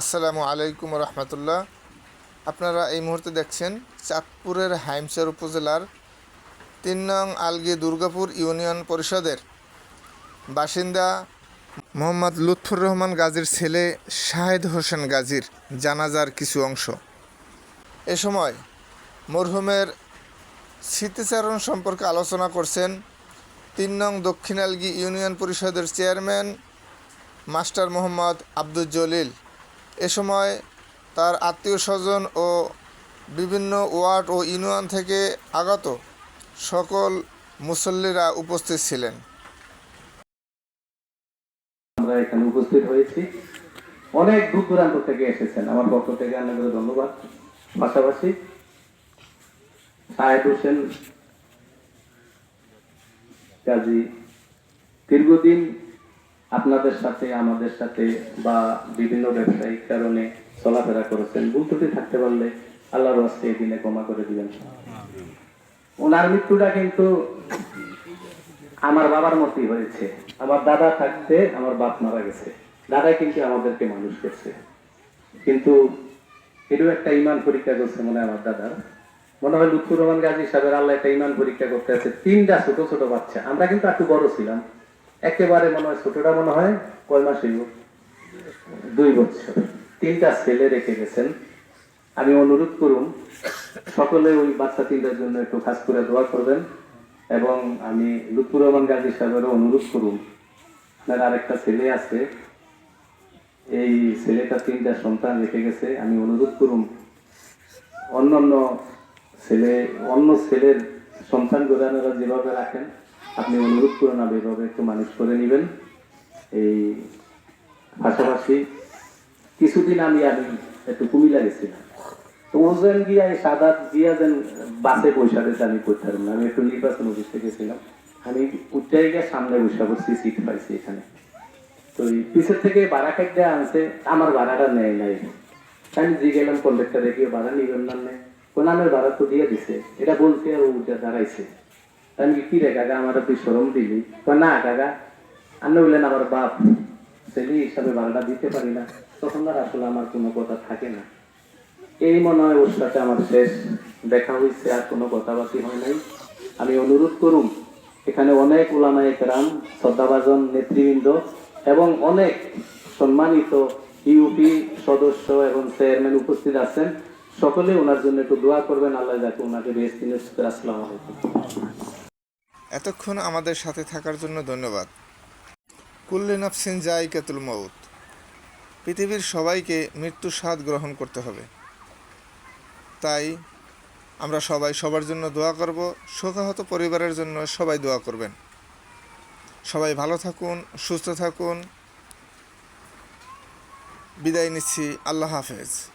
আসসালামু আলাইকুম রহমতুল্লাহ। আপনারা এই মুহূর্তে দেখছেন চাঁদপুরের হাইমচর উপজেলার তিন নং আলগি দুর্গাপুর ইউনিয়ন পরিষদের বাসিন্দা মোহাম্মদ লুৎফুর রহমান গাজীর ছেলে শাহেদ হোসেন গাজীর জানাজার কিছু অংশ। এ সময় মরহুমের স্মৃতিচারণ সম্পর্কে আলোচনা করছেন তিন নং দক্ষিণ আলগি ইউনিয়ন পরিষদের চেয়ারম্যান মাস্টার মোহাম্মদ আব্দুল জলিল। এ সময় তার আত্মীয় স্বজন ও বিভিন্ন ওয়ার্ড ও ইউনিয়ন থেকে আগত সকল মুসল্লিরা উপস্থিত ছিলেন। আমরা এখানে উপস্থিত হয়েছি। অনেক দূর দূরান্ত থেকে এসেছেন। আমার পক্ষ থেকে অনেক ধন্যবাদ। পাশাপাশি সাহেদ হোসেন কাজী দীর্ঘদিন আপনাদের সাথে, আমাদের সাথে বা বিভিন্ন ব্যবসায়িক কারণে চলাফেরা করেছেন, ভুল ত্রুটি থাকতে পারলে আল্লাহর হস্তে এই দিনে ক্ষমা করে দিবেন। ওনার মৃত্যুটা কিন্তু আমার বাবার মতই হয়েছে। আমার দাদা থাকতে আমার বাপ মারা গেছে। দাদা কিন্তু আমাদেরকে মানুষ করছে। কিন্তু এটাও একটা ইমান পরীক্ষা করছে মনে হয় আমার দাদার। মনে হয় লুৎফুর রহমান গাজী সাহেবের আল্লাহ একটা ইমান পরীক্ষা করতে আছে। তিনটা ছোট ছোট বাচ্চা। আমরা কিন্তু একটু বড় ছিলাম। একেবারে মনে হয় ছোটটা মনে হয়, কয় মাস হইব? দুই বছর। তিনটা ছেলে রেখে গেছেন। আমি অনুরোধ করুন, সকলে ওই বাচ্চা তিনটার জন্য একটু খাস করে দোয়া করবেন এবং আমি লুৎফুর রহমান গাজী সাহেবেরও অনুরোধ করুন, আপনার আরেকটা ছেলে আছে, এই ছেলেটা তিনটা সন্তান রেখে গেছে, আমি অনুরোধ করুন, অন্যান্য ছেলে, অন্য ছেলের সন্তান গোদানেরা যেভাবে রাখেন আপনি অনুরোধ করুন এভাবে একটু মানুষ করে নেবেন। এই পাশাপাশি কিছুদিন আমি আমি একটু কুমিল্লা গেছিলাম। তো ওজন গিয়া, এই সাদা দিয়া যেন বাসে বৈশা রয়েছে আমি করতে পারলাম না। আমি একটু নির্বাচন অফিসে গেছিলাম। আমি উঠতে গিয়ে সামনে বৈশা করছি সিট পাইছি এখানে। তো এই পিছের থেকে ভাড়া কাটতে আনছে, আমার ভাড়াটা নেয় নাই। আমি দিয়ে গেলাম কন্ডাক্টারে গিয়ে ভাড়া নিবেন না নেই কোন আমার ভাড়া তো দিয়ে দিছে। এটা বলতে আর উঠে দাঁড়াইছে। আমি কি রে কাকা? আমার তুই সরম দিলি। না কাকা আপনি বললেন আমার বাপ ছেলে হিসাবে ভাড়াটা দিতে পারি না। তখন আর আসলে আমার কোনো কথা থাকে না। এই মনে হয় ওর সাথে আমার শেষ দেখা হয়েছে আর কোনো কথাবার্তি হয় নাই। আমি অনুরোধ করুন এখানে অনেক ওলামায় একরাম শ্রদ্ধাভাজন নেতৃবৃন্দ এবং অনেক সম্মানিত ইউপি সদস্য এবং চেয়ারম্যান উপস্থিত আছেন। সকলে ওনার জন্য একটু দোয়া করবেন। আল্লাহ যাকে ওনাকে বেশ দিনের আসসালাম আলাইকুম। এতক্ষণ আমাদের সাথে থাকার জন্য ধন্যবাদ। কুল্লি নফসিন জাইকাতুল মৌত পৃথিবীর সবাইকে মৃত্যুর স্বাদ গ্রহণ করতে হবে। তাই আমরা সবাই সবার জন্য দোয়া করব, শোকাহত পরিবারের জন্য সবাই দোয়া করবেন। সবাই ভালো থাকুন, সুস্থ থাকুন। বিদায় নিচ্ছি, আল্লাহ হাফেজ।